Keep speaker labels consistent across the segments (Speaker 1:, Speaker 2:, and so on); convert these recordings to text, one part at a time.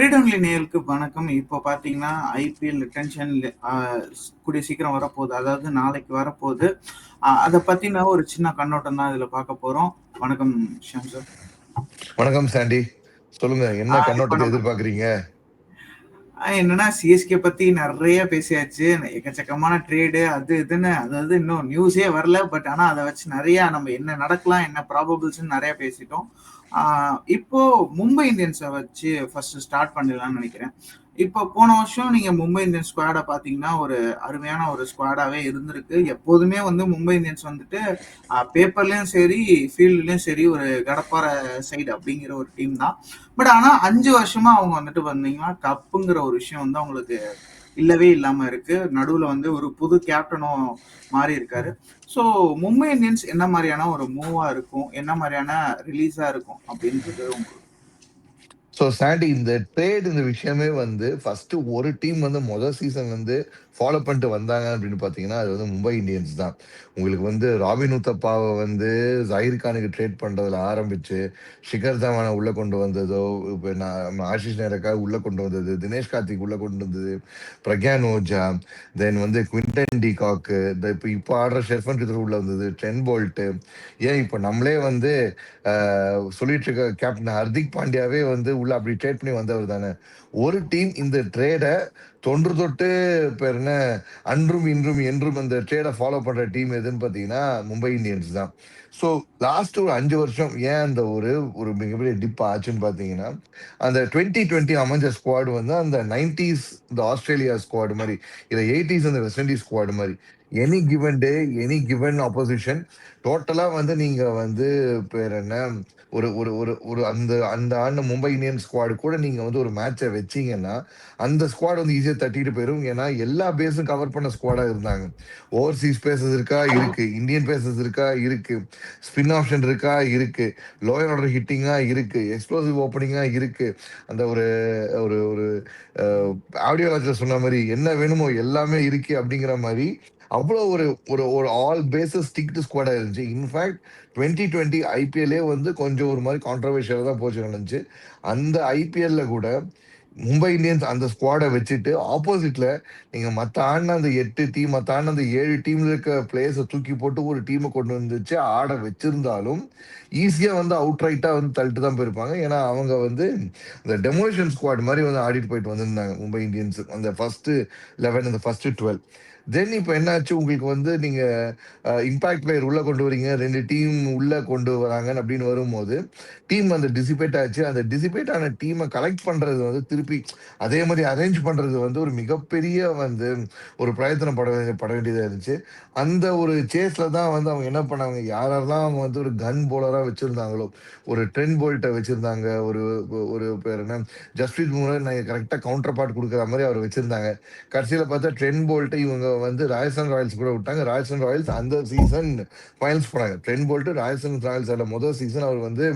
Speaker 1: Trade only நேயலுக்கு வணக்கம். இப்போ பார்த்தீங்கன்னா ஐபிஎல் டென்ஷன் கூடிய சீக்கிரம் வரப்போகுது. அதாவது நாளைக்கு வரப்போகுது. அதை பற்றின ஒரு சின்ன கண்ணோட்டம் தான் இதில் பார்க்க போகிறோம் வணக்கம் ஷியாம் சார்.
Speaker 2: வணக்கம் சாண்டி. சொல்லுங்க என்ன கண்ணோட்டத்தை எதிர்பார்க்கறீங்க?
Speaker 1: என்னன்னா சிஎஸ்கே பத்தி நிறைய பேசியாச்சு. எக்கச்சக்கமான ட்ரேடு அது இதுன்னு அதாவது இன்னும் நியூஸே வரல. பட் ஆனா அதை வச்சு நிறைய நம்ம என்ன நடக்கலாம் என்ன ப்ராபபிள்ஸ் நிறைய பேசிட்டோம். இப்போ மும்பை இந்தியன்ஸை வச்சு ஃபர்ஸ்ட் ஸ்டார்ட் பண்ணிடலாம்னு நினைக்கிறேன். இப்போ போன வருஷம் நீங்க மும்பை இந்தியன்ஸ் ஸ்குவாடை பாத்தீங்கன்னா ஒரு அருமையான ஒரு ஸ்குவாடாவே இருந்திருக்கு. எப்போதுமே வந்து மும்பை இந்தியன்ஸ் வந்துட்டு பேப்பர்லயும் சரி ஃபீல்ட்லயும் சரி ஒரு கடப்பார சைடு அப்படிங்கிற ஒரு டீம் தான். பட் ஆனா அஞ்சு வருஷமா அவங்க வந்துட்டு வந்தீங்கன்னா கப்புங்கிற ஒரு விஷயம் வந்து அவங்களுக்கு இல்லவே இல்லாம இருக்கு. நடுவுல வந்து ஒரு புது கேப்டனும் மாறி இருக்காரு. ஸோ மும்பை இந்தியன்ஸ் என்ன மாதிரியான ஒரு மூவா இருக்கும்? என்ன மாதிரியான ரிலீஸா இருக்கும்? அப்படின்றது உங்களுக்கு.
Speaker 2: ஸோ சாண்டி இந்த ட்ரேட் இந்த விஷயமே வந்து ஃபர்ஸ்ட் ஒரு டீம் வந்து முதல் சீசன் வந்து ஃபாலோ பண்ணிட்டு வந்தாங்க அப்படின்னு பார்த்தீங்கன்னா அது வந்து மும்பை இந்தியன்ஸ் தான். உங்களுக்கு வந்து ராபின் உத்தப்பாவை வந்து ஜாகிர் கானுக்கு ட்ரேட் பண்ணுறதுல ஆரம்பித்து ஷிகர் தவானை உள்ளே கொண்டு வந்ததோ இப்போ நான் ஆஷிஷ் நேரக்காக உள்ளே கொண்டு வந்தது தினேஷ் கார்த்திக் உள்ளே கொண்டு வந்தது பிரக்யான் ஓஜா தென் வந்து குவிண்டன் டி காக்கு இப்போ இப்போ ஆடுற ஷெர்ஃபன் கிதர் உள்ளே வந்தது டென் போல்ட்டு. ஏன் இப்போ நம்மளே வந்து சொல்லிட்டு இருக்க கேப்டன் ஹர்திக் பாண்டியாவே வந்து உள்ள அப்படி ட்ரேட் பண்ணி வந்தவர் தானே. ஒரு டீம் இந்த ட்ரேடை தொன்று தொட்டு பேர் என்ன? அன்றும் இன்றும் என்றும் அந்த ட்ரேடை ஃபாலோ பண்ணுற டீம் எதுன்னு பார்த்தீங்கன்னா மும்பை இந்தியன்ஸ் தான். ஸோ லாஸ்ட் ஒரு அஞ்சு வருஷம் ஏன் அந்த ஒரு ஒரு மிகப்பெரிய டிப் ஆச்சுன்னு பார்த்தீங்கன்னா அந்த டுவெண்ட்டி டுவெண்ட்டி அமைஞ்ச ஸ்குவாடு வந்து அந்த நைன்டிஸ் இந்த ஆஸ்திரேலியா ஸ்குவாடு மாதிரி இல்லை எயிட்டிஸ் அந்த வெஸ்ட் இண்டீஸ் ஸ்குவாடு மாதிரி. Any given day any given opposition டோட்டலாக வந்து நீங்கள் வந்து பேர் என்ன? ஒரு ஒரு ஒரு ஒரு அந்த அந்த ஆண்டு மும்பை இந்தியன் ஸ்குவாடு கூட நீங்கள் வந்து ஒரு மேட்சை வச்சீங்கன்னா அந்த ஸ்குவாட் வந்து ஈஸியாக தட்டிட்டு போயிடும் ஏன்னா எல்லா பேஸும் கவர் பண்ண ஸ்குவாடாக இருந்தாங்க. ஓவர்சீஸ் பேசஸ் இருக்கா? இருக்கு. இந்தியன் பேசஸ் இருக்கா? இருக்கு. ஸ்பின் ஆப்ஷன் இருக்கா? இருக்கு. லோயர் ஆர்டர் ஹிட்டிங்காக இருக்கு. எக்ஸ்ப்ளோசிவ் ஓப்பனிங்காக இருக்கு. அந்த ஒரு ஒரு ஒரு ஆடியோ சொன்ன மாதிரி என்ன வேணுமோ எல்லாமே இருக்கு அப்படிங்கிற மாதிரி அவ்வளோ ஒரு ஒரு ஒரு ஆல் பேசஸ் ஸ்டிக்டு ஸ்குவாடாக இருந்துச்சு. இன்ஃபேக்ட் டுவெண்ட்டி டுவெண்ட்டி ஐபிஎல்லே வந்து கொஞ்சம் ஒரு மாதிரி கான்ட்ரவர்ஷியலாக தான் போச்சு நடந்துச்சு அந்த ஐபிஎல்ல கூட மும்பை இந்தியன்ஸ் அந்த ஸ்குவாடை வச்சுட்டு ஆப்போசிட்ல நீங்க மற்ற ஆடின அந்த எட்டு டீம் மற்ற ஆடின அந்த ஏழு டீம்ல இருக்க பிளேயர்ஸை தூக்கி போட்டு ஒரு டீமை கொண்டு வந்துச்சு. ஆட வச்சிருந்தாலும் ஈஸியா வந்து அவுட் ரைட்டா வந்து தள்ளிட்டு தான் போயிருப்பாங்க. ஏன்னா அவங்க வந்து இந்த டெமோலிஷன் ஸ்குவாட் மாதிரி வந்து ஆடிட்டு போயிட்டு வந்திருந்தாங்க மும்பை இந்தியன்ஸ். அந்த ஃபர்ஸ்ட் லெவன் அந்த ஃபர்ஸ்ட் டுவெல் தென் இப்போ என்னாச்சு? உங்களுக்கு வந்து நீங்க இம்பாக்ட் பிளேயர் உள்ள கொண்டு வரீங்க. ரெண்டு டீம் உள்ள கொண்டு வராங்க அப்படின்னு வரும்போது டீம் அந்த டிசிபேட் ஆச்சு. அந்த டிசிபேட் ஆன டீமை கலெக்ட் பண்றது வந்து திருப்பி அதே மாதிரி அரேஞ்ச் பண்றது வந்து ஒரு மிகப்பெரிய வந்து ஒரு பிரயத்தனம் பட வேண்டிய- பட வேண்டியதாக இருந்துச்சு. அந்த ஒரு சேஸ்ல தான் வந்து அவங்க என்ன பண்ணாங்க? யாரெல்லாம் அவங்க வந்து ஒரு கன் போலரா வச்சிருந்தாங்களோ ஒரு ட்ரெண்ட் போல்ட்டை வச்சிருந்தாங்க ஒரு ஒரு பேர் என்ன? ஜஸ்பிரீத் மூலம் நாங்கள் கரெக்டாக கவுண்டர் பார்ட் கொடுக்குற மாதிரி அவர் வச்சிருந்தாங்க. கடைசியில் பார்த்தா ட்ரெண்ட் போல்ட்டை இவங்க வந்து ராஜஸ்தான் ராயல்ஸ் கூட விட்டாங்க. ராஜஸ்தான் ராயல்ஸ் அந்த சீசன் ஃபைனல்ஸ் போனாங்க. ட்ரெண்ட் போல்ட்டு ராஜஸ்தான் ராயல்ஸோட முதல் சீசன் அவர் வந்து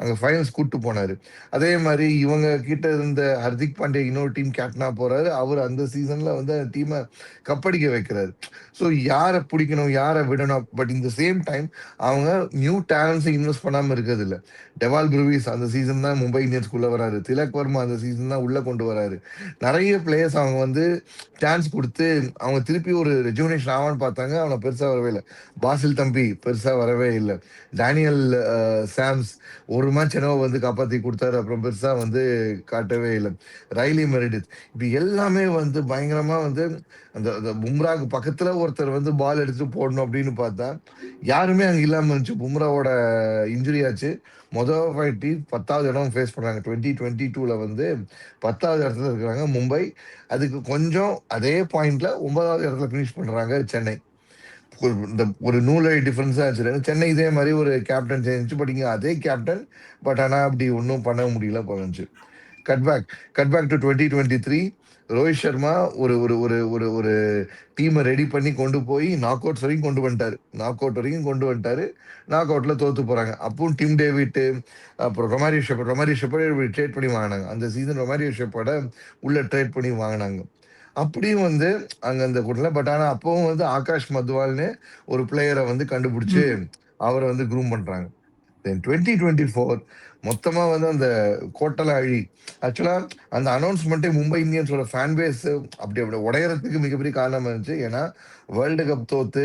Speaker 2: அங்க ஃபைனல்ஸ் கூப்பிட்டு போனாரு. அதே மாதிரி இவங்க கிட்ட இருந்த ஹர்திக் பாண்டே இன்னொரு டீம் கேப்டனாக போறாரு. அவர் அந்த சீசன்ல வந்து அந்த டீமை கப்படிக்க வைக்கிறாரு. ஸோ யாரை பிடிக்கணும் யாரை விடணும்? பட் இந்த சேம் டைம் அவங்க நியூ டேலண்ட்ஸை இன்வெஸ்ட் பண்ணாம இருக்கிறது இல்லை டெவால் ப்ரூவிஸ் அந்த சீசன் தான் மும்பை இந்தியன்ஸ்குள்ள வராரு. திலக் வர்மா அந்த சீசன் தான் உள்ள கொண்டு வராரு. நிறைய பிளேயர்ஸ் அவங்க வந்து சான்ஸ் கொடுத்து அவங்க திருப்பி ஒரு ரெஜுனேஷன் ஆவான்னு பார்த்தாங்க. அவனை பெருசா வரவே இல்லை. பாசில் தம்பி பெருசா வரவே இல்லை. டேனியல் சாம்ஸ் ஒரு மேட்ச் என்னவோ வந்து காப்பாத்தி கொடுத்தாரு. அப்புறம் பெருசா வந்து காட்டவே இல்லை. Riley Meredith. இப்படி எல்லாமே வந்து பயங்கரமா வந்து அந்த அந்த பும்ராக்கு பக்கத்துல ஒருத்தர் வந்து பால் எடுத்து போடணும் அப்படின்னு பார்த்தா யாருமே அங்க இல்லாம இருந்துச்சு. பும்ராவோட இன்ஜுரி ஆச்சு. மொதல் ஃபைட்டி பத்தாவது இடம் ஃபேஸ் பண்ணுறாங்க டுவெண்ட்டி டுவெண்ட்டி டூவில் வந்து பத்தாவது இடத்துல இருக்கிறாங்க மும்பை. அதுக்கு கொஞ்சம் அதே பாயிண்டில் ஒன்பதாவது இடத்துல ஃபினிஷ் பண்ணுறாங்க சென்னை. ஒரு இந்த ஒரு நூலை டிஃப்ரென்ஸாக இருந்துச்சு. சென்னை இதே மாதிரி ஒரு கேப்டன் சேஞ்சிச்சு பட் இங்கே அதே கேப்டன் பட் ஆனால் அப்படி ஒன்றும் பண்ண முடியல போச்சு cut back cut back to twenty twenty three Rohit Sharma ஒரு ஒரு ஒரு ஒரு ஒரு டீமை ரெடி பண்ணி கொண்டு போய் நாக் அவுட்ஸ் வரைக்கும் கொண்டு வந்துட்டாரு. நாக் அவுட் வரைக்கும் கொண்டு வந்துட்டாரு. நாக் அவுட்ல தோத்து போறாங்க. அப்பவும் டிம் டேவிட் அப்புறம் Romario Shepherd Romario Shepherd trade பண்ணி வாங்கினாங்க. அந்த சீசன் ரொமாரியோ ஷெப்பர்டை உள்ள ட்ரேட் பண்ணி வாங்கினாங்க. அப்படியும் வந்து அங்க அந்த கூட்டல பட் ஆனா அப்பவும் வந்து ஆகாஷ் மத்வால்னு ஒரு பிளேயரை வந்து கண்டுபிடிச்சு அவரை வந்து க்ரூம் பண்றாங்க. தென் டுவெண்ட்டி டுவெண்ட்டி ஃபோர் மொத்தமா வந்து அந்த கோட்டல அழி. ஆக்சுவலா அந்த அனௌன்ஸ்மெண்ட்டே மும்பை இந்தியன்ஸோட ஃபேன் பேஸ் அப்படி அப்படி உடையறதுக்கு மிகப்பெரிய காரணமா இருந்துச்சு. ஏன்னா வேர்ல்டு கப் தோத்து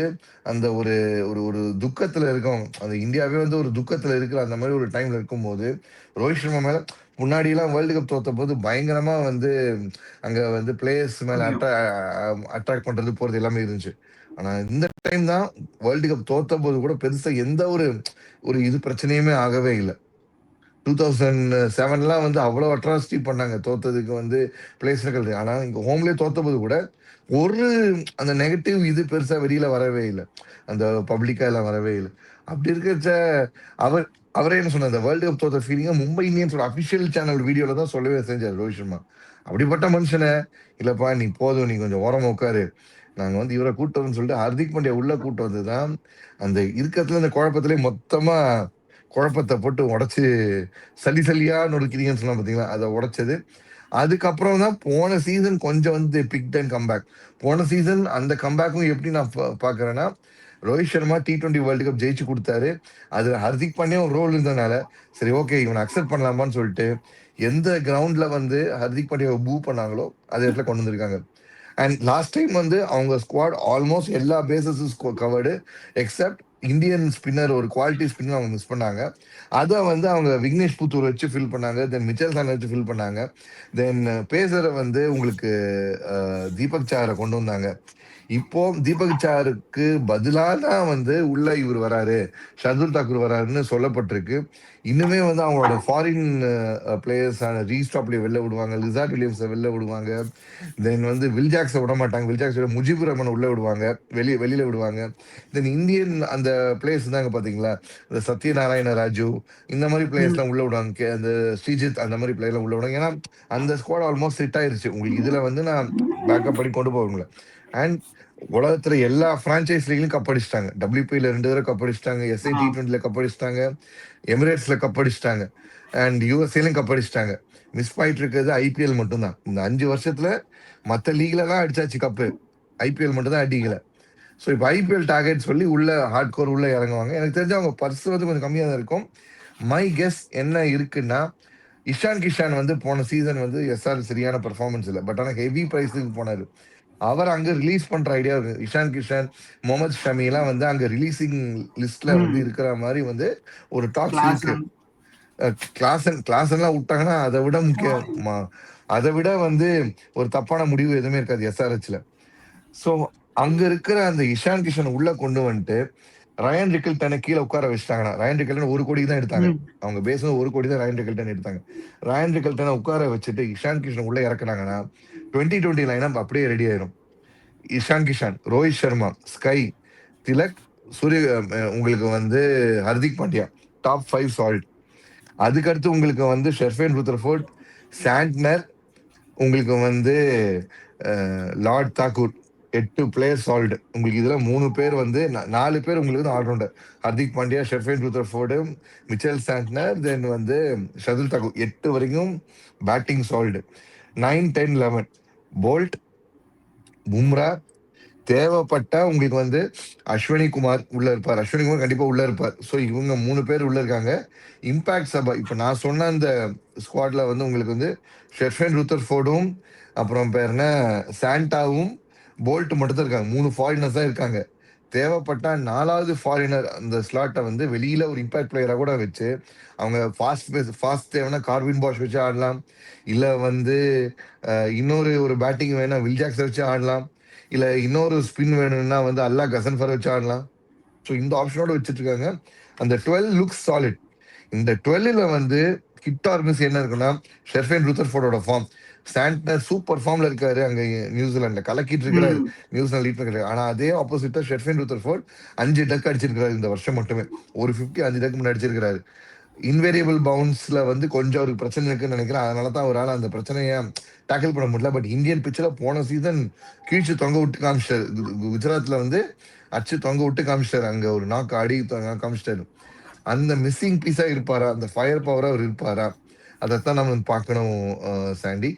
Speaker 2: அந்த ஒரு ஒரு ஒரு துக்கத்துல இருக்கோம். அந்த இந்தியாவே வந்து ஒரு துக்கத்துல இருக்கிற அந்த மாதிரி ஒரு டைம்ல இருக்கும்போது ரோஹித் சர்மா மேல முன்னாடி எல்லாம் வேர்ல்டு கப் தோத்த போது பயங்கரமா வந்து அங்க வந்து பிளேயர்ஸ் மேல அட்ராக்ட் பண்றது போறது எல்லாமே இருந்துச்சு. ஆனா இந்த டைம் தான் வேர்ல்டு கப் தோத்த போது கூட பெருசா எந்த ஒரு ஒரு இது பிரச்சனையுமே ஆகவே இல்லை. டூ தௌசண்ட் செவன்லாம் வந்து அவ்வளோ அட்ராசிட்டி பண்ணாங்க. தோத்ததுக்கு வந்து பிளேஸ் ஆனா ஆனால் இங்கே ஹோம்லேயே தோற்றபோது கூட ஒரு அந்த நெகட்டிவ் இது பெருசாக வெளியில் வரவே இல்லை. அந்த பப்ளிக்காக எல்லாம் வரவே இல்லை. அப்படி இருக்கிறச்ச அவர் அவரே என்ன சொன்னார்? அந்த வேர்ல்டு கப் தோத்த ஃபீலிங்கா மும்பை இந்தியன்ஸோட அஃபிஷியல் சேனல் வீடியோவில் தான் சொல்லவே செஞ்சார் ரோஹித் சர்மா. அப்படிப்பட்ட மனுஷனை. இல்லைப்பா நீ போதும் நீ கொஞ்சம் ஓரமா உட்காரு. நாங்கள் வந்து இவரை கூட்டோம்னு சொல்லிட்டு ஹர்திக் பாண்டியா உள்ள கூட்டம் வந்துதான் அந்த இருக்கிறதுல அந்த குழப்பத்திலே மொத்தமாக குழப்பத்தை போட்டு உடச்சி சளி சல்லியா நொறுக்கிறீங்கன்னு சொன்னால் பார்த்தீங்களா அதை உடச்சது. அதுக்கப்புறம் தான் போன சீசன் கொஞ்சம் வந்து பிக் அண்ட் கம்பேக் போன சீசன் அந்த கம்பேக்கும் எப்படி நான் பா- Rohit Sharma T twenty world cup ஜெயிச்சு கொடுத்தாரு. அதில் ஹர்திக் பாண்டியா ஒரு ரோல் இருந்தனால சரி ஓகே இவனை அக்செப்ட் பண்ணலாமான்னு சொல்லிட்டு எந்த கிரவுண்டில் வந்து ஹர்திக் பாண்டியாவை பூ பண்ணாங்களோ அதே இடத்துல கொண்டு வந்திருக்காங்க. அண்ட் லாஸ்ட் டைம் வந்து அவங்க ஸ்குவாட் ஆல்மோஸ்ட் எல்லா பேசஸும் கவர்டு எக்ஸப்ட் இந்தியன் ஸ்பின்னர் ஒரு குவாலிட்டி ஸ்பின்னர் அவங்க மிஸ் பண்ணாங்க. அதை வந்து அவங்க விக்னேஷ் புத்தூர் வச்சு ஃபில் பண்ணாங்க. தென் மிச்சல் சான் வச்சு ஃபில் பண்ணாங்க. தென் பேசரை வந்து உங்களுக்கு தீபக் சாரை கொண்டு வந்தாங்க. இப்போ தீபக் சாருக்கு பதிலாக தான் வந்து உள்ள இவர் வராரு ஷர்துல் தாக்கூர் வராருன்னு சொல்லப்பட்டிருக்கு. இன்னுமே வந்து அவங்களோட ஃபாரின் பிளேயர்ஸான ரீஸ்டாப்லேயே வெளில விடுவாங்க லிசார்ட் வில்லியம்ஸை வெளில விடுவாங்க. தென் வந்து வில் ஜாக்ஸை விட மாட்டாங்க. வில் ஜாக்ஸோட முஜிபுர் ரஹ்மானை உள்ளே விடுவாங்க வெளியே வெளியில் விடுவாங்க. தென் இந்தியன் அந்த பிளேயர்ஸ் தாங்க பார்த்தீங்களா இந்த சத்யநாராயண ராஜு இந்த மாதிரி பிளேயர்ஸ்லாம் உள்ளே விடுவாங்க. கே- அந்த ஸ்ரீஜித் அந்த மாதிரி பிளேயர்லாம் உள்ளே விடுவாங்க. ஏன்னா அந்த ஸ்குவாட் ஆல்மோஸ்ட் செட் ஆயிருச்சு. உங்களுக்கு இதில் வந்து நான் பேக்கப் பண்ணி கொண்டு போவீங்களா அண்ட் உலகத்துல எல்லா பிரான்ச்சைஸ் லீக்லயும் கப் அடிச்சிட்டாங்க டபிள்யூபில ரெண்டு தடவை கப் அடிச்சிட்டாங்க. எஸ்ஐ டி டுவெண்ட்டில கப் அடிச்சிட்டாங்க. எமிரேட்ஸ்ல கப் அடிச்சிட்டாங்க. அண்ட் யூஎஸ்ஏலயும் கப் அடிச்சிட்டாங்க. மிஸ் பண்ணிட்டு இருக்கிறது ஐபிஎல் மட்டும்தான். இந்த அஞ்சு வருஷத்துல மத்த லீக்ல எல்லாம் அடிச்சாச்சு கப்பு ஐபிஎல் மட்டும் தான் அடிக்கல. ஸோ இப்போ ஐபிஎல் டார்கெட் சொல்லி உள்ள ஹார்ட் கோர் உள்ள இறங்குவாங்க. எனக்கு தெரிஞ்சு அவங்க பர்ஸ் வந்து கொஞ்சம் கம்மியாக தான் இருக்கும். மை கெஸ் என்ன இருக்குன்னா இஷான் கிஷான் வந்து போன சீசன் வந்து எஸ்ஆர் சரியான பெர்ஃபார்மன்ஸ் இல்லை. பட் ஆனால் ஹெவி ப்ரைஸுக்கு போனாரு. அவர் அங்க ரிலீஸ் பண்ற ஐடியா இருக்கு இஷான் கிஷான் முகமது ஷமி எல்லாம் வந்து அங்க ரிலீசிங் லிஸ்ட்ல வந்து. இருக்கிற மாதிரி வந்து ஒரு
Speaker 1: கிளாஸ்
Speaker 2: இருக்கு கிளாஸ் கிளாஸ் எல்லாம் விட்டாங்கன்னா அதை விட முக்கியமா அதை விட வந்து ஒரு தப்பான முடிவு எதுவுமே இருக்காது எஸ்ஆர்ஹெச்ல சோ அங்க இருக்கிற அந்த இஷான் கிஷன் உள்ள கொண்டு வந்துட்டு ரயன் ரிக்கல்டனை கீழே உட்கார வச்சுட்டாங்கன்னா ரயன் ரிக்கல்டன் ஒரு கோடி தான் எடுத்தாங்க. அவங்க பேசுனது ஒரு கோடி தான் ரயன் ரிக்கல்டன் எடுத்தாங்க. ரயன் ரிக்கல்டனை உட்கார வச்சுட்டு இஷான் கிஷன் உள்ள இறக்குனாங்கன்னா டுவெண்ட்டி டுவெண்ட்டி லைனப் அப்படியே ரெடி ஆயிரும். இஷான் கிஷான் ரோஹித் சர்மா ஸ்கை திலக் சூரிய உங்களுக்கு வந்து Hardik Pandya top five Salt அதுக்கடுத்து உங்களுக்கு வந்து ஷெர்ஃபேன் ருத்ரஃபோர்ட் சாண்ட்னர் உங்களுக்கு வந்து லார்ட் தாக்கூர் எட்டு பிளேயர் சால்டு உங்களுக்கு இதில் மூணு பேர் வந்து நாலு பேர் உங்களுக்கு வந்து allrounder Hardik Pandya Sherfane Rutherford Mitchell Santner then வந்து ஷதுல் தாக்கூர். எட்டு வரைக்கும் batting Salt nine ten eleven Boult Bumrah தேவைப்பட்டா உங்களுக்கு வந்து அஸ்வினி குமார் உள்ள இருப்பார். அஸ்வினி குமார் கண்டிப்பா உள்ள இருப்பார். ஸோ இவங்க மூணு பேர் உள்ள இருக்காங்க. இம்பாக்ட் சபா இப்போ நான் சொன்ன அந்த ஸ்குவாட்ல வந்து உங்களுக்கு வந்து ஷெர்ஃபேன் ருத்தர் ஃபோர்டும் அப்புறம் பேர் என்ன? சாண்டாவும் போல்ட் மட்டும் தான் இருக்காங்க. மூணு ஃபாரினர்ஸ் தான் இருக்காங்க. தேவைப்பட்டா நாலாவது ஃபாரினர் அந்த ஸ்லாட்டை வந்து வெளியில ஒரு இம்பாக்ட் பிளேயரா கூட வச்சு அவங்க ஃபாஸ்ட் ஃபாஸ்ட் தேவைன்னா கார்வின் பாஷ் வச்சு ஆடலாம். இல்ல வந்து இன்னொரு ஒரு பேட்டிங் வேணா வில்ஜாக்ஸ் வச்சு ஆடலாம். இல்ல இன்னொரு ஸ்பின் வேணும்னா வந்து அல்லா கசன்ஃபர் வச்சு ஆடலாம். ஸோ இந்த ஆப்ஷனோட வச்சுட்டு இருக்காங்க. அந்த டுவெல் லுக்ஸ் சாலிட் இந்த டுவெல்ல வந்து ஹிட் ஆர் மிஸ் என்ன இருக்குன்னா ஷெர்ஃபேன் ருத்தர்ஃபோர்டோட ஃபார்ம் சாண்ட்னர் சூப்பர் ஃபார்ம்ல இருக்காரு அங்க நியூசிலாந்துல. கலக்கிட்டு இருக்கிறாரு. நியூசிலாந்து லீட் பண்ணிருக்காரு ஆனா அதே ஆப்போசிட்டா ஷெர்ஃபேன் ருத்தர்ஃபோர்ட் அஞ்சு டக் அடிச்சிருக்காரு இந்த வருஷம் மட்டுமே. ஒரு 50 அஞ்சு டக் முன்னாடி அடிச்சிருக்காரு இன்வேரியபிள் பவுன்ஸ்ல வந்து கொஞ்சம் அவருக்கு பிரச்சனை இருக்குன்னு நினைக்கிறேன். அதனால தான் அவரால் அந்த பிரச்சனையை டேக்கிள் பண்ண முடியல. பட் இந்தியன் பிச்சில் போன சீசன் கீழ்ச்சி தொங்க விட்டு காமிச்சிட்டாரு. கு- கு- குஜராத்ல வந்து அச்சு தொங்க விட்டு காமிச்சிட்டாரு. அங்க ஒரு நாக்கு தொங்க காமிச்சிட்டாரு. அந்த மிஸ்ஸிங் பீஸா இருப்பாரா? அந்த ஃபயர் பவரா அவர் இருப்பாரா? அதைத்தான் நம்ம பார்க்கணும் Sandy.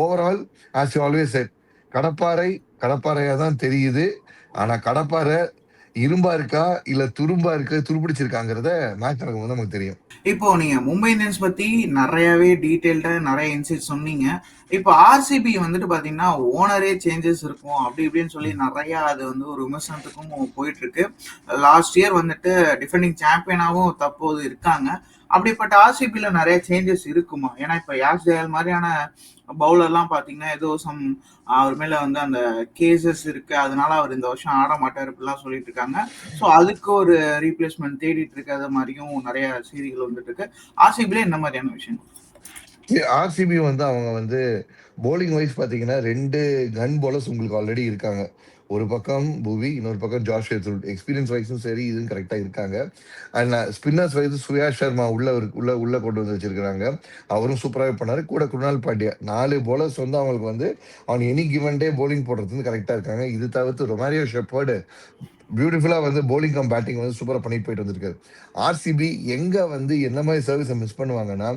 Speaker 2: Overall as you always said கடப்பாறை கடப்பாறையாக தான் தெரியுது. ஆனால் கடப்பாறை இரும்பா இருக்கா இல்ல துரும்பா இருக்க துருப்பிடிச்சிருக்காங்கிறத மேட்ச் நடக்கும்போது நமக்கு தெரியும்.
Speaker 1: இப்போ நீங்க மும்பை இந்தியன்ஸ் பத்தி நிறையவே டீட்டெயில்டா நிறைய இன்சைட் சொன்னீங்க. இப்போ ஆர்சிபி வந்துட்டு பாத்தீங்கன்னா ஓனரே சேஞ்சஸ் இருக்கும் அப்படி இப்படின்னு சொல்லி நிறைய அது வந்து ஒரு விமர்சனத்துக்கும் போயிட்டு இருக்கு லாஸ்ட் இயர் வந்துட்டு டிஃபெண்டிங் சாம்பியனாவும் தற்போது இருக்காங்க. அப்படிப்பட்ட ஆர்சிபியில் நிறைய சேஞ்சஸ் இருக்குமா? ஏன்னா இப்ப யாஷ் தயால் மாதிரியான பவுலர்லாம் பாத்தீங்கன்னா ஏதோ சம் அவர் மேல வந்து அந்த கேசஸ் இருக்கு. அதனால அவர் இந்த வருஷம் ஆட மாட்டார் இப்படிலாம் சொல்லிட்டு இருக்காங்க. ஸோ அதுக்கு ஒரு ரீப்ளேஸ்மெண்ட் தேடிட்டு இருக்காத மாதிரியும் நிறைய செய்திகள் வந்துட்டு இருக்கு. ஆர்சிபில என்ன மாதிரியான விஷயம்
Speaker 2: ஆர்சிபி வந்து அவங்க வந்து போலிங் வைஸ் பார்த்தீங்கன்னா ரெண்டு கன் பாலர்ஸ் உங்களுக்கு ஆல்ரெடி இருக்காங்க. ஒரு பக்கம் புவி இன்னொரு பக்கம் ஜார்ஜ் ஹெத்ருட் எக்ஸ்பீரியன்ஸ் வைஸும் சரி இதுவும் கரெக்டாக இருக்காங்க. And spinners wise Suyash Sharma உள்ள உள்ள உள்ள கொண்டு வந்து வச்சிருக்கிறாங்க. அவரும் சூப்பராகவே பண்ணாரு. கூட குருணால் பாண்டியா. நாலு போலர்ஸ் வந்து அவங்களுக்கு வந்து on any given day bowling போடுறது வந்து கரெக்டாக இருக்காங்க. இது தவிர்த்து ரொமாரியோ ஷெப்பர்டு பியூட்டிஃபுல்லாக வந்து போலிங் கம் பேட்டிங் வந்து சூப்பராக பண்ணிட்டு போயிட்டு வந்திருக்காரு. ஆர்சிபி எங்கே வந்து என்ன மாதிரி சர்வீஸை மிஸ் பண்ணுவாங்கன்னா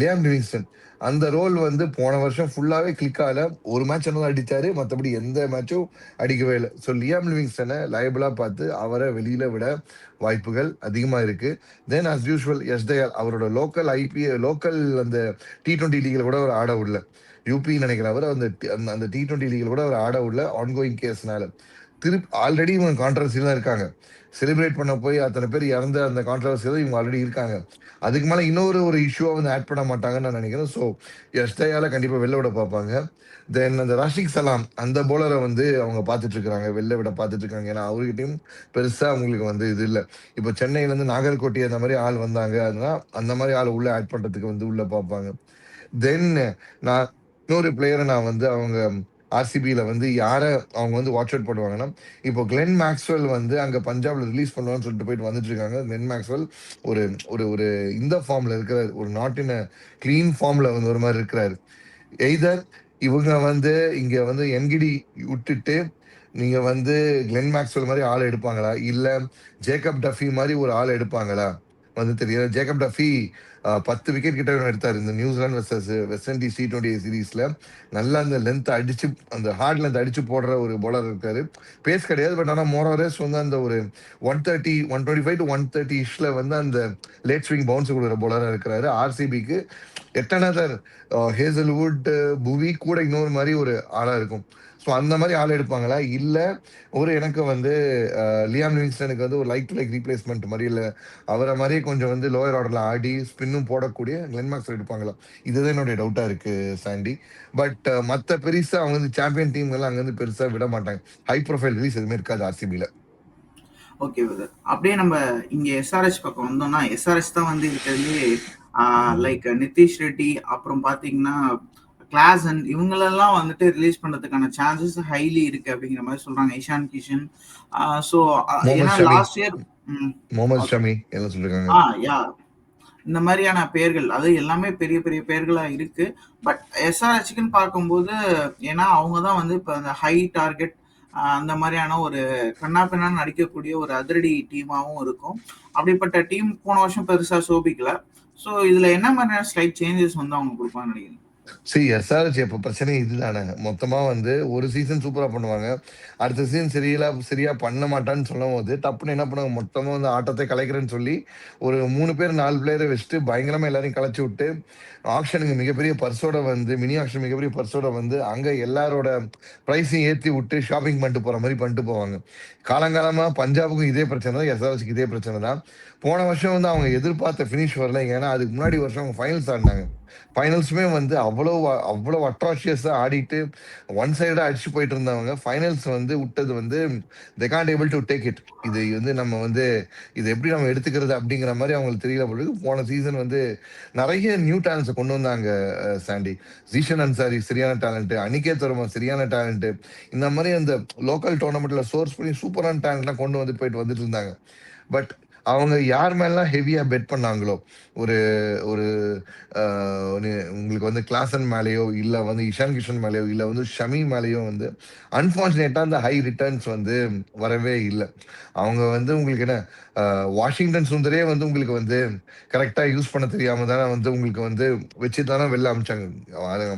Speaker 2: லியாம் லிவிங்ஸ்டன் அந்த ரோல் வந்து போன வருஷம் ஃபுல்லாகவே கிளிக் ஆகல. ஒரு மேட்ச் என்ன அடித்தாரு மற்றபடி எந்த மேட்சும் அடிக்கவே இல்லை. ஸோ லியாம் லிவிங்ஸ்டனை லயபிளா பார்த்து அவரை வெளியில் விட வாய்ப்புகள் அதிகமாக இருக்குது then as usual Yash Dayal அவரோட லோக்கல் ஐபிஎல் லோக்கல் அந்த டி ட்வெண்ட்டி லீகில் கூட அவர் ஆட விடல. யூபி நினைக்கிற அவர். அந்த அந்த- டி ட்வெண்ட்டி லீகில் கூட அவர் ஆட விடல. ஆன்கோயிங் கேஸ்னால திருப்பி ஆல்ரெடி இவங்க கான்ட்ரவர்சியில் தான் இருக்காங்க. செலிப்ரேட் பண்ண போய் அத்தனை பேர் இறந்த அந்த கான்ட்ரவர்சியில் இவங்க ஆல்ரெடி இருக்காங்க. அதுக்கு மேலே இன்னொரு ஒரு இஷ்யூவாக வந்து ஆட் பண்ண மாட்டாங்கன்னு நான் நினைக்கிறேன். ஸோ எஸ்டையால் கண்டிப்பாக வெளில விட பார்ப்பாங்க. தென் அந்த ரஷிக் சலாம் அந்த போலரை வந்து அவங்க பார்த்துட்டு இருக்காங்க. வெளில விட பார்த்துட்டு இருக்காங்க. ஏன்னா அவர்கிட்டையும் பெருசாக அவங்களுக்கு வந்து இது இல்லை. இப்போ சென்னையிலேருந்து நாகர்கோட்டை அந்த மாதிரி ஆள் வந்தாங்க. அதனால அந்த மாதிரி ஆள் உள்ளே ஆட் பண்ணுறதுக்கு வந்து உள்ளே பார்ப்பாங்க. தென் நான் இன்னொரு பிளேயரை நான் வந்து அவங்க ஆர்சிபியில் வந்து யாரை அவங்க வந்து வாட்ச் அவுட் பண்ணுவாங்கன்னா இப்போ கிளென் மேக்ஸ்வெல் வந்து அங்கே பஞ்சாபில் ரிலீஸ் பண்ணுவான்னு சொல்லிட்டு போயிட்டு வந்துட்டு இருக்காங்க. கிளென் மேக்ஸ்வெல் ஒரு ஒரு ஒரு இந்த ஃபார்மில் இருக்கிறார். ஒரு நாட்டின் கிளீன் ஃபார்மில் வந்து ஒரு மாதிரி இருக்கிறாரு. எய்தர் இவங்க வந்து இங்கே வந்து என்கிடி விட்டுட்டு நீங்க வந்து கிளென் மேக்ஸ்வெல் மாதிரி ஆள் எடுப்பாங்களா? இல்ல ஜேக்கப் டஃபி மாதிரி ஒரு ஆள் எடுப்பாங்களா? வந்து தெரியல ஜேக்கப் டஃபி பத்து விக்கெட் கிட்ட எடுத்தார். இந்த New Zealand versus West Indies T twenty சீரீஸ்ல நல்லா அந்த லென்த் அடிச்சு அந்த ஹார்ட் லென்த் அடிச்சு போடுற ஒரு பாலர் இருக்காரு. பேஸ் கிடையாது பட் ஆனால் மோரோரேஸ் வந்து அந்த ஒரு one thirty one twenty five to one thirty இஷ்ல வந்து அந்த லேட் ஸ்விங் பவுன்ஸ் கொடுக்குற பாலராக இருக்கிறாரு. ஆர்சிபிக்கு எட்டனதர் ஹேசல்வுட் புவி கூட இன்னொரு மாதிரி ஒரு ஆளாக இருக்கும். ஸோ அந்த மாதிரி ஆள் எடுப்பாங்களா? இல்லை ஒரு எனக்கு வந்து லியாம் லிவிங்ஸ்டனுக்கு வந்து ஒரு லைக் டு லைக் ரீப்ளேஸ்மெண்ட் மாதிரி இல்லை அவரை மாதிரியே கொஞ்சம் வந்து லோயர் ஆர்டரில் ஆடி ஸ்பின்னும் போடக்கூடிய கிளென்மார்க்ஸ் எடுப்பாங்களா? இதுதான் என்னுடைய டவுட்டாக இருக்குது சாண்டி பட் மற்ற பெருசாக அவங்க வந்து சாம்பியன் டீம் எல்லாம் பெருசாக விட மாட்டாங்க. ஹை ப்ரொஃபைல் ரிலீஸ் எதுவுமே இருக்காது ஆர்சிபியில்
Speaker 1: ஓகே அப்படியே நம்ம இங்கே எஸ்ஆர்எஸ் பக்கம் வந்தோம்னா எஸ்ஆர்எஸ் தான் வந்து இருக்கிறதுலே லைக் நிதிஷ் ரெட்டி அப்புறம் பாத்தீங்கன்னா கிளாசன் இவங்களெல்லாம் வந்துட்டு ரிலீஸ் பண்றதுக்கான சான்சஸ் ஹைலி இருக்கு அப்படிங்கிற மாதிரி சொல்றாங்க. இஷான் கிஷன் ஸோ ஏன்னா. லாஸ்ட் இயர்
Speaker 2: முகமது ஷமி எல்லாம் சொல்லிருக்காங்க.
Speaker 1: ஆ யா. இந்த மாதிரியான பெயர்கள் அது எல்லாமே பெரிய பெரிய பெயர்களா இருக்கு. பட் எஸ்ஆர்ஹெச்க்குன்னு பார்க்கும்போது ஏன்னா அவங்க தான் வந்து இப்போ அந்த ஹை டார்கெட் அந்த மாதிரியான ஒரு கண்ணாப்பின்னான்னு நடிக்கக்கூடிய ஒரு அதிரடி டீமாவும் இருக்கும். அப்படிப்பட்ட டீம் போன வருஷம் பெருசா சோபிக்கல. ஸோ இதுல என்ன மாதிரியான ஸ்லைட் சேஞ்சஸ் வந்து அவங்க கொடுப்பாங்கன்னு நினைக்கிறேன்
Speaker 2: சரி எஸ்ஆர்ஹெச் இப்போ பிரச்சனை இதுதானே. மொத்தமாக வந்து ஒரு சீசன் சூப்பராக பண்ணுவாங்க. அடுத்த சீசன் சரியில்லை சரியாக பண்ண மாட்டான்னு சொல்லும் போது டப்புன்னு என்ன பண்ணுவாங்க? மொத்தமாக வந்து ஆட்டத்தை கலைக்கிறேன்னு சொல்லி ஒரு மூணு பேர் நாலு பிளேயரை வச்சுட்டு பயங்கரமாக எல்லாரையும் கலைச்சி விட்டு ஆக்ஷனுக்கு மிகப்பெரிய பர்ஸோட வந்து மினி ஆக்ஷன் மிகப்பெரிய பர்ஸோட வந்து அங்கே எல்லாரோட ப்ரைஸையும் ஏற்றி விட்டு ஷாப்பிங் பண்ணிட்டு போகிற மாதிரி பண்ணிட்டு போவாங்க. காலங்காலமாக பஞ்சாபுக்கும் இதே பிரச்சனை தான் எஸ்ஆர்ஹெச்க்கு இதே பிரச்சனை தான். போன வருஷம் வந்து அவங்க எதிர்பார்த்த ஃபினிஷ் வரல ஏன்னா அதுக்கு முன்னாடி வருஷம் அவங்க ஃபைனல்ஸ் ஆடினாங்க. ஃபைனல்ஸுமே வந்து அவ்வளோ அவ்வளோ அட்ராஷியஸாக ஆடிட்டு ஒன் சைடாக அடிச்சு போயிட்டு இருந்தவங்க ஃபைனல்ஸ் வந்து விட்டது வந்து they can't able to take it இது வந்து நம்ம வந்து இது எப்படி நம்ம எடுத்துக்கிறது அப்படிங்கிற மாதிரி அவங்களுக்கு தெரியல பொழுது போன சீசன் வந்து நிறைய நியூ டேலண்ட்ஸை கொண்டு வந்தாங்க சாண்டி. ஜீஷன் அன்சாரி சரியான டேலண்ட்டு அனிகே தர்மா சரியான டேலண்ட்டு இந்த மாதிரி அந்த லோக்கல் டோர்னமெண்ட்டில் சோர்ஸ் பண்ணி சூப்பரான டேலண்ட்லாம் கொண்டு வந்து போயிட்டு வந்துட்டு இருந்தாங்க. பட் அவங்க யார் மேலாம் ஹெவியாக பெட் பண்ணாங்களோ ஒரு ஒரு உங்களுக்கு வந்து கிளாசன் மேலேயோ இல்லை வந்து இஷான் கிஷன் மேலேயோ இல்லை வந்து ஷமி மேலேயோ வந்து அன்ஃபார்ச்சுனேட்டாக அந்த ஹை ரிட்டர்ன்ஸ் வந்து வரவே இல்லை. அவங்க வந்து உங்களுக்கு என்ன வாஷிங்டன் சுந்தரே வந்து உங்களுக்கு வந்து கரெக்டாக யூஸ் பண்ண தெரியாமல் தானே வந்து உங்களுக்கு வந்து வச்சு தானே வெளில அமிச்சாங்க.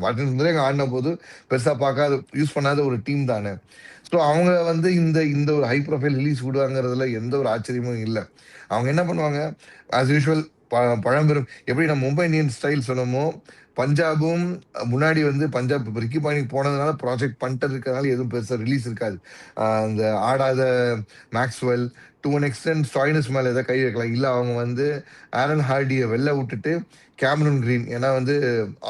Speaker 2: வாஷிங்டன் சுந்தரே அங்கே ஆடின போது பெருசாக பார்க்காத யூஸ் பண்ணாத ஒரு டீம் தானே. ஸோ அவங்க வந்து இந்த இந்த ஒரு ஹை ப்ரொஃபைல் ரிலீஸ் விடுவாங்கிறதுல எந்த ஒரு ஆச்சரியமும் இல்லை. அவங்க என்ன பண்ணுவாங்க? ஆஸ் யூஷுவல் ப பழம்பெரும் எப்படி நம்ம மும்பை இந்தியன் ஸ்டைல் சொன்னோமோ பஞ்சாபும் முன்னாடி வந்து பஞ்சாப் ரிக்கி பாயிண்ட் போனதுனால ப்ராஜெக்ட் பண்ணிட்டு இருக்கிறதுனால எதுவும் பெருசாக ரிலீஸ் இருக்காது. அந்த ஆடாத Maxwell to one extent Stoinis மேலே ஏதாவது கை வைக்கலாம். இல்லை அவங்க வந்து ஆரன் ஹார்டியை வெளில விட்டுட்டு கேமரன் கிரீன் ஏன்னா வந்து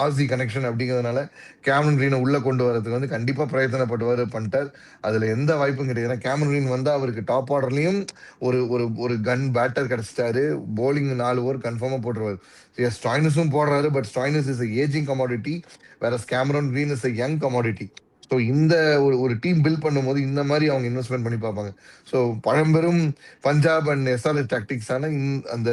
Speaker 2: ஆர்சி கனெக்ஷன் அப்படிங்கிறதுனால கேமரன் க்ரீனை உள்ளே கொண்டு வரதுக்கு வந்து கண்டிப்பாக பிரயத்தனப்படுவார் பண்ணிட்டார். அதில் எந்த வாய்ப்பும் கிடையாது. ஏன்னா கேமரன் க்ரீன் வந்து அவருக்கு டாப் ஆர்டர்லையும் ஒரு ஒரு ஒரு கன் பேட்டர் கிடச்சிட்டாரு. போலிங் நாலு ஓவர் கன்ஃபார்மாக போட்டுருவார். எஸ் ஸ்டாயினஸும் போடுறாரு but Stoinis is ageing commodity வேற Cameron Green is young commodity so இந்த ஒரு ஒரு டீம் பில்ட் பண்ணும்போது இந்த மாதிரி அவங்க இன்வெஸ்ட்மெண்ட் பண்ணி பார்ப்பாங்க. ஸோ பழம்பெரும் பஞ்சாப் அண்ட் எஸ்ஆர்எஸ் டாக்டிக்ஸான அந்த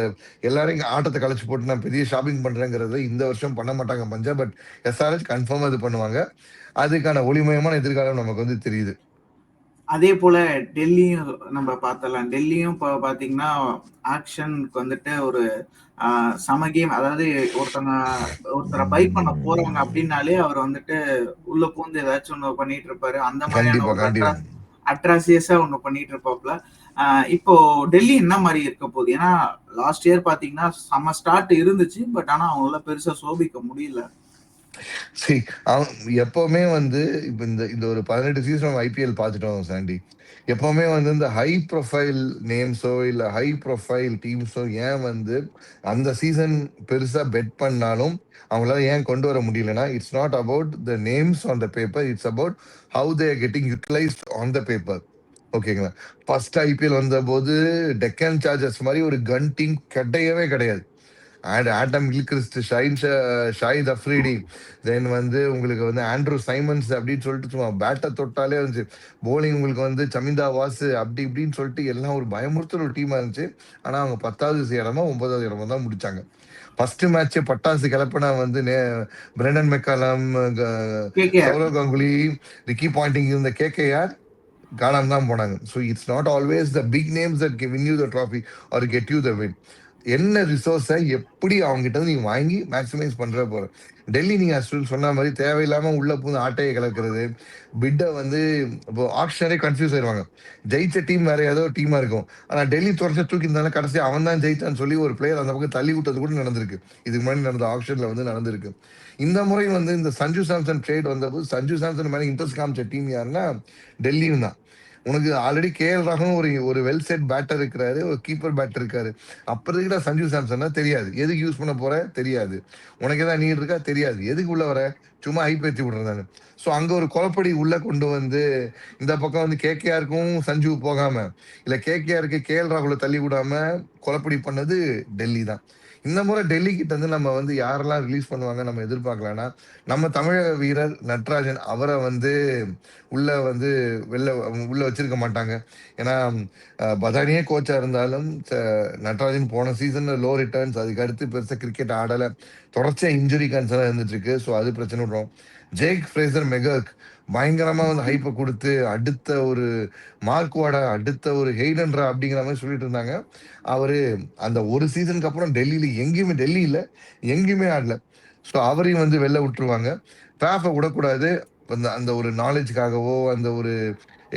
Speaker 2: எல்லாரையும் ஆட்டத்தை கழிச்சு போட்டு நான் பெரிய ஷாப்பிங் பண்ணுறேங்கிறத இந்த வருஷம் பண்ண மாட்டாங்க பஞ்சாப் பட் எஸ்ஆர்எஸ் கன்ஃபார்ம் இது பண்ணுவாங்க. அதுக்கான ஒளிமயமான எதிர்காலம் நமக்கு வந்து தெரியுது.
Speaker 1: அதே போல டெல்லியும் நம்ம பார்த்தலாம். டெல்லியும் இப்போ பாத்தீங்கன்னா ஆக்ஷனுக்கு வந்துட்டு ஒரு ஆஹ், சம கேம் அதாவது ஒருத்தங்க ஒருத்தரை பைக் பண்ண போறவங்க அப்படின்னாலே அவர் வந்துட்டு உள்ள பூந்து ஏதாச்சும் ஒண்ணு பண்ணிட்டு இருப்பாரு. அந்த மாதிரியான அட்ராசியஸா ஒண்ணு பண்ணிட்டு இருப்பாப்ல ஆஹ், இப்போ டெல்லி என்ன மாதிரி இருக்க போகுது? ஏன்னா லாஸ்ட் இயர் பாத்தீங்கன்னா செம ஸ்டார்ட் இருந்துச்சு. பட் ஆனா அவங்களால பெருசா சோபிக்க முடியல.
Speaker 2: சரி அவன் எப்பவுமே வந்து இப்ப இந்த இந்த ஒரு பதினெட்டு சீசன் ஐபிஎல் பார்த்துட்டோம் சாண்டி. எப்பவுமே வந்து இந்த ஹை ப்ரொஃபைல் நேம்ஸோ இல்ல ஹை ப்ரொஃபைல் டீம்ஸோ ஏன் வந்து அந்த சீசன் பெருசா பெட் பண்ணாலும் அவங்களால ஏன் கொண்டு வர முடியலன்னா it's not about the names on the paper it's about how there getting utilised on the paper ஓகேங்களா ஃபர்ஸ்ட் ஐபிஎல் வந்த போது டெக்கன் சார்ஜர்ஸ் மாதிரி ஒரு கன் டீம் கிடையவே கிடையாது. ஆட்டம் Gilchrist shine Shahid Afridi then வந்து உங்களுக்கு வந்து ஆண்ட்ரூ சைமன்ஸ் அப்படின்னு சொல்லிட்டு சும்மா பேட்டை தொட்டாலே இருந்துச்சு போலிங் உங்களுக்கு வந்து சமிந்தா வாசு அப்படி இப்படின்னு சொல்லிட்டு எல்லாம் ஒரு பயமுறுத்தல் ஒரு டீமா இருந்துச்சு. ஆனா அவங்க பத்தாவது இடமா ஒன்பதாவது இடமா தான் முடிச்சாங்க. ஃபர்ஸ்ட் மேட்ச் பட்டாசு கிளப்பினா வந்து Brendon McCullum Sourav Ganguly Ricky Ponting இருந்த கேகேஆர் காணாம தான் போனாங்க. So it's not always the big names that win you the trophy or get you the win என்ன ரிசோர்ஸை எப்படி அவங்க கிட்ட நீங்க வாங்கி மேக்ஸிமைஸ் பண்ற போற? டெல்லி நீங்க சொன்ன மாதிரி தேவையில்லாம உள்ள பூந்து ஆட்டையை கலக்கிறது பிட்டை வந்து இப்போ ஆக்ஷனரே கன்ஃபியூஸ் ஆயிடுவாங்க ஜெயிச்ச டீம் வேற ஏதோ டீமா இருக்கும். ஆனா டெல்லி தொடர்ச்சி தூக்கி இருந்தாலும் கடைசி அவன் தான் ஜெயித்தான்னு சொல்லி ஒரு பிளேயர் அந்த பக்கம் தள்ளி விட்டது கூட நடந்திருக்கு. இதுக்கு முன்னாடி நடந்த ஆக்ஷன்ல வந்து நடந்திருக்கு. இந்த முறை வந்து இந்த சஞ்சு சாம்சன் ட்ரேட் வந்தபோது சஞ்சு சாம்சன் மேல இன்ட்ரெஸ்ட் காமிச்ச டீம் யாருன்னா டெல்லியும் தான். உனக்கு ஆல்ரெடி கேஎல் ராகுலும் ஒரு ஒரு வெல் செட் பேட்டர் இருக்கிறாரு ஒரு கீப்பர் பேட்டர் இருக்காரு. அப்புறம் இருக்கிற சஞ்சு சாம்சன்னா தெரியாது. எதுக்கு யூஸ் பண்ண போற? தெரியாது. உனக்கு ஏதாவது நீட் இருக்கா? தெரியாது. எதுக்கு உள்ள வர? சும்மா ஐப்பேத்தி விடுறாங்க ஸோ அங்கே ஒரு குழப்படி உள்ள கொண்டு வந்து இந்த பக்கம் வந்து கேகேஆருக்கும் சஞ்சு போகாம இல்லை கேகேஆருக்கு கேஎல் ராகுல தள்ளி விடாம குழப்படி பண்ணது டெல்லி தான் இந்த முறை டெல்லி கிட்ட வந்து நம்ம வந்து யாரெல்லாம் ரிலீஸ் பண்ணுவாங்க நம்ம எதிர்பார்க்கலாம்னா நம்ம தமிழக வீரர் நட்ராஜன் அவரை வந்து உள்ள வந்து வெளில உள்ள வச்சிருக்க மாட்டாங்க. ஏன்னா பதானியே கோச்சா இருந்தாலும் ச- நட்ராஜன் போன சீசன்ல லோ ரிட்டர்ன்ஸ் அதுக்கு அடுத்து பெருசா கிரிக்கெட் ஆடலை. தொடர்ச்சியா இன்ஜுரி கன்சர்ன் இருந்துட்டு இருக்கு. ஸோ அது பிரச்சனை விடுறோம் ஜேக் ஃப்ரேசர் மெகர்க் பயங்கரமா வந்து ஹைப்பை கொடுத்து அடுத்த ஒரு மார்க்வாடா அடுத்த ஒரு ஹெய்டன்ரா அப்படிங்கிற மாதிரி சொல்லிட்டு இருந்தாங்க. அவரு அந்த ஒரு சீசனுக்கு அப்புறம் டெல்லியில எங்கேயுமே டெல்லியில எங்கேயுமே ஆடல. ஸோ அவரையும் வந்து வெளில விட்டுருவாங்க. ஃபேஃபை விடக்கூடாது. அந்த அந்த ஒரு நாலேஜ்க்காகவோ அந்த ஒரு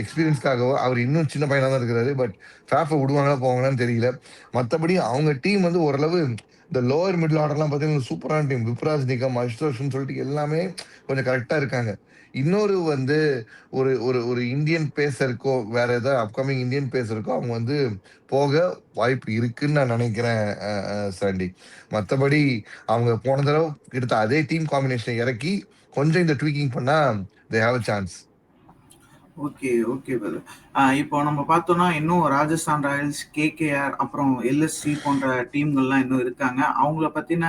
Speaker 2: எக்ஸ்பீரியன்ஸ்க்காகவோ அவர் இன்னும் சின்ன பையனாக தான் இருக்கிறாரு. பட் ஃபேஃபை விடுவாங்களா போவாங்களான்னு தெரியல. மற்றபடி அவங்க டீம் வந்து ஓரளவு இந்த லோவர் மிடில் ஆர்டர்லாம் பார்த்தீங்கன்னா சூப்பரான டீம் விப்ராஜ் நிகம் அஷ்டோஷன் சொல்லிட்டு எல்லாமே கொஞ்சம் கரெக்டாக இருக்காங்க. இன்னொரு வந்து ஒரு ஒரு ஒரு இந்தியன் பேசருக்கோ வேற ஏதாவது அப்கமிங் இந்தியன் பேசருக்கோ அவங்க வந்து போக வாய்ப்பு இருக்குன்னு நான் நினைக்கிறேன் சாண்டி. மற்றபடி அவங்க போன தடவை எடுத்த அதே டீம் காம்பினேஷனை இறக்கி கொஞ்சம் இந்த ட்வீக்கிங் பண்ணா they have a chance
Speaker 1: okay okay brother இப்போ நம்ம பார்த்தோம்னா இன்னும் ராஜஸ்தான் ராயல்ஸ் கேகேஆர் அப்புறம் எல்எஸ்சி போன்ற டீம்கள்லாம் இன்னும் இருக்காங்க. அவங்கள பற்றின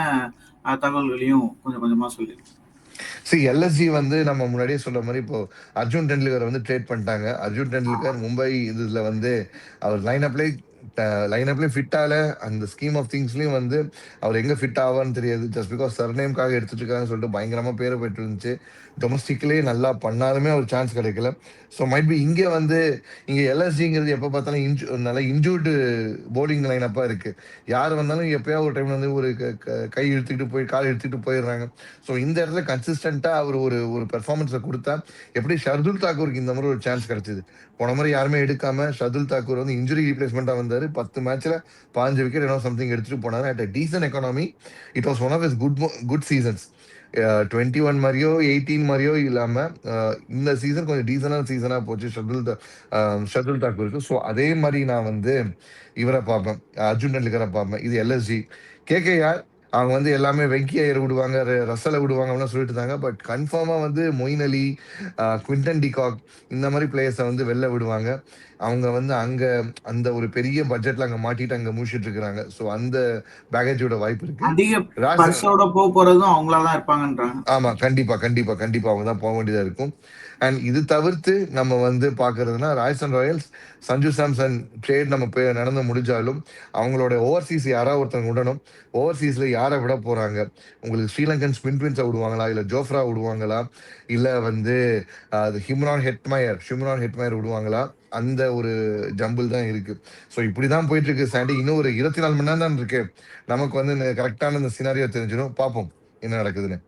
Speaker 1: தகவல்களையும் கொஞ்சம் கொஞ்சமாக சொல்லி
Speaker 2: சி எல்எஸ்ஜி வந்து நம்ம முன்னாடியே சொல்ற மாதிரி இப்போ அர்ஜுன் டெண்டுல்கர் வந்து ட்ரேட் பண்ணிட்டாங்க. அர்ஜுன் டெண்டுல்கர் மும்பை இதுல வந்து அவர் லைன் அப்லே லைனப்லயும் ஃபிட் ஆகல அந்த ஸ்கீம் ஆஃப் திங்ஸ்லயும் வந்து அவர் எங்க ஃபிட் ஆவான்னு தெரியாது. ஜஸ்ட் பிகாஸ் சர்நேம்காக எடுத்துட்டு இருக்காங்கன்னு சொல்லிட்டு பயங்கரமா பேரை பெற்று இருந்துச்சு. டொமஸ்டிக்லேயே நல்லா பண்ணாலுமே ஒரு சான்ஸ் கிடைக்கல. ஸோ மைட் பி இங்கே வந்து இங்கே எல்எஸ்ஜிங்கிறது எப்போ பார்த்தாலும் இன்ஜு நல்லா இன்ஜூர்டு போலிங் லைனப்பாக இருக்கு. யார் வந்தாலும் எப்பயாவது ஒரு டைம் வந்து ஒரு க- கை இழுத்துக்கிட்டு போய் கால் இழுத்துக்கிட்டு போயிடுறாங்க. ஸோ இந்த இடத்துல கன்சிஸ்டண்ட்டாக அவர் ஒரு ஒரு பெர்ஃபார்மன்ஸை கொடுத்தா எப்படி ஷர்துல் தாக்கூருக்கு இந்த மாதிரி ஒரு சான்ஸ் கிடைச்சிது? போன முறை யாருமே எடுக்காம ஷர்துல் தாக்கூர் வந்து இன்ஜுரி ரீப்ளேஸ்மெண்ட்டாக வந்தார். பத்து மேட்ச்சில் பாஞ்சு விக்கெட் என்ன சம்திங் எடுத்துகிட்டு போனார். At decent economy it was one of is good good seasons twenty one மாதிரியோ எயிட்டீன் மாதிரியோ இல்லாமல் இந்த சீசன் கொஞ்சம் டீசனான சீசனாக போச்சு. ஷர்துல் தா- அஹ், ஷர்துல் தாக்கூருக்கு ஸோ அதே மாதிரி நான் வந்து இவரை பார்ப்பேன். அர்ஜுன் டெண்டுல்கரை பார்ப்பேன். இது எல்எஸ்ஜி கேகேஆர் அவங்க வந்து எல்லாமே வெங்கி ஐயர் விடுவாங்க ரசலை விடுவாங்க அப்படின்னு சொல்லிட்டு இருந்தாங்க. பட் கன்ஃபார்மாக வந்து மொயின் அலி குவிண்டன் டிகாக் இந்த மாதிரி பிளேயர்ஸை வந்து வெளில விடுவாங்க. அவங்க வந்து அங்க அந்த ஒரு பெரிய பட்ஜெட்ல அங்க மாட்டிட்டு அங்க முடிச்சிட்டு இருக்காங்க ஸோ அந்த பேகேஜோட வாய்ப்பு இருக்கு.
Speaker 1: அதிக பர்ஸோட போக போறதும் அவங்களா தான் இருப்பாங்கன்றாங்க.
Speaker 2: ஆமா கண்டிப்பா கண்டிப்பா கண்டிப்பா அவங்க தான் போக வேண்டியதா இருக்கும். அண்ட் இது தவிர்த்து நம்ம வந்து பாக்குறதுன்னா ராஜஸ்தான் ராயல்ஸ் சஞ்சு சாம்சன் ட்ரேட் நம்ம போய் நடந்து முடிஞ்சாலும் அவங்களோட ஓவர்சீஸ் யாராவது ஒருத்தவங்க விடணும். ஓவர்சீஸ்ல யாரை விட போறாங்க? உங்களுக்கு ஸ்ரீலங்கன் ஸ்பின் விடுவாங்களா? இல்ல ஜோஃப்ரா விடுவாங்களா? இல்ல வந்து ஹிம்ரான் ஹெட்மயர் ஷிம்ரான் ஹெட்மயர் விடுவாங்களா? அந்த ஒரு ஜம்பிள் தான் இருக்கு. ஸோ இப்படிதான் போயிட்டு இருக்கு சாண்டி இன்னும் ஒரு இருபத்தி நாலு மணி நேரம் தான் இருக்கு. நமக்கு வந்து கரெக்டான இந்த சினாரியோ தெரிஞ்சிடும். பார்ப்போம் என்ன நடக்குதுன்னு.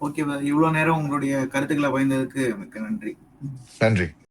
Speaker 1: ஓகே இவ்வளவு நேரம் உங்களுடைய கருத்துக்களை பயந்ததுக்கு மிக்க நன்றி.
Speaker 2: நன்றி.